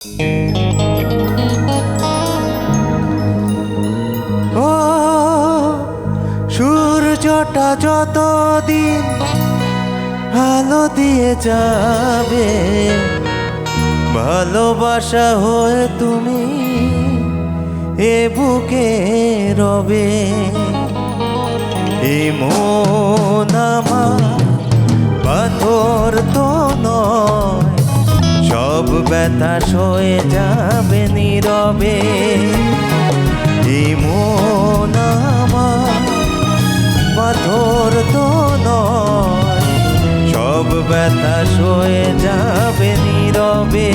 ও, সূর্যটা যতদিন ভালো দিয়ে যাবে, ভালোবাসা হয়ে তুমি এ বুকে রবে। এই মন আমার পাথর তো ব্যথা সয়ে যাবে নীরবে। এই মন আমার পাথর তো নয়, সব ব্যথা সয়ে যাবে নীরবে।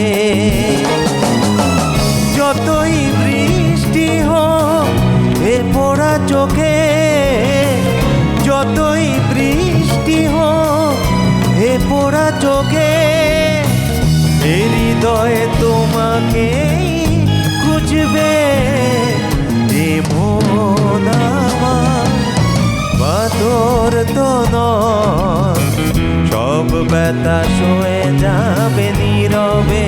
হৃদয়ে তোমাকে খুঁজবে মন পাথর তো নয় সব ব্যথা সয়ে যাবে নীরবে।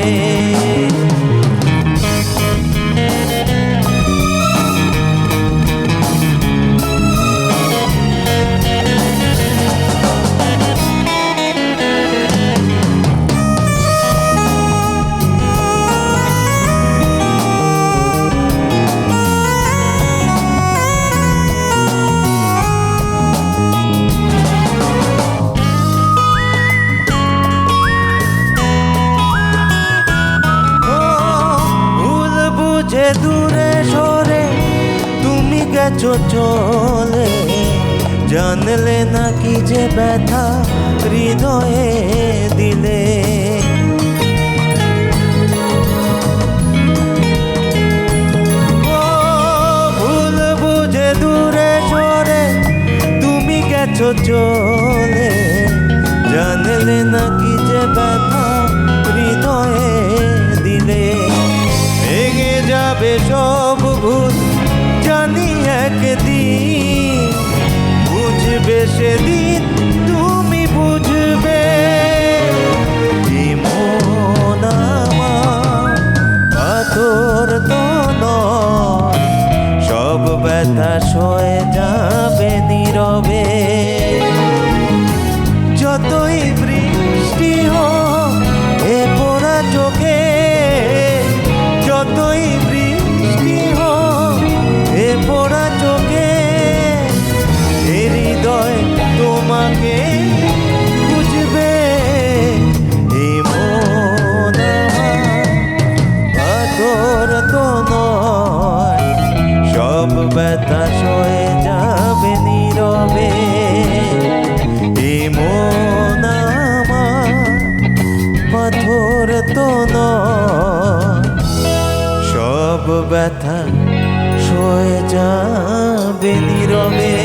সরে তুমি গেছো চলে। জানলে নাকি যে ব্যথা হৃদয়ে দিলে। ভুল বুঝে দূরে সরে, তুমি গেছো চলে। জানলে যে একদিন বুঝবে সেদিন ব্যথা সয়ে যাবে নীরবে। এ মন পাথর তো সব ব্যথা সয়ে যাবে নীরবে।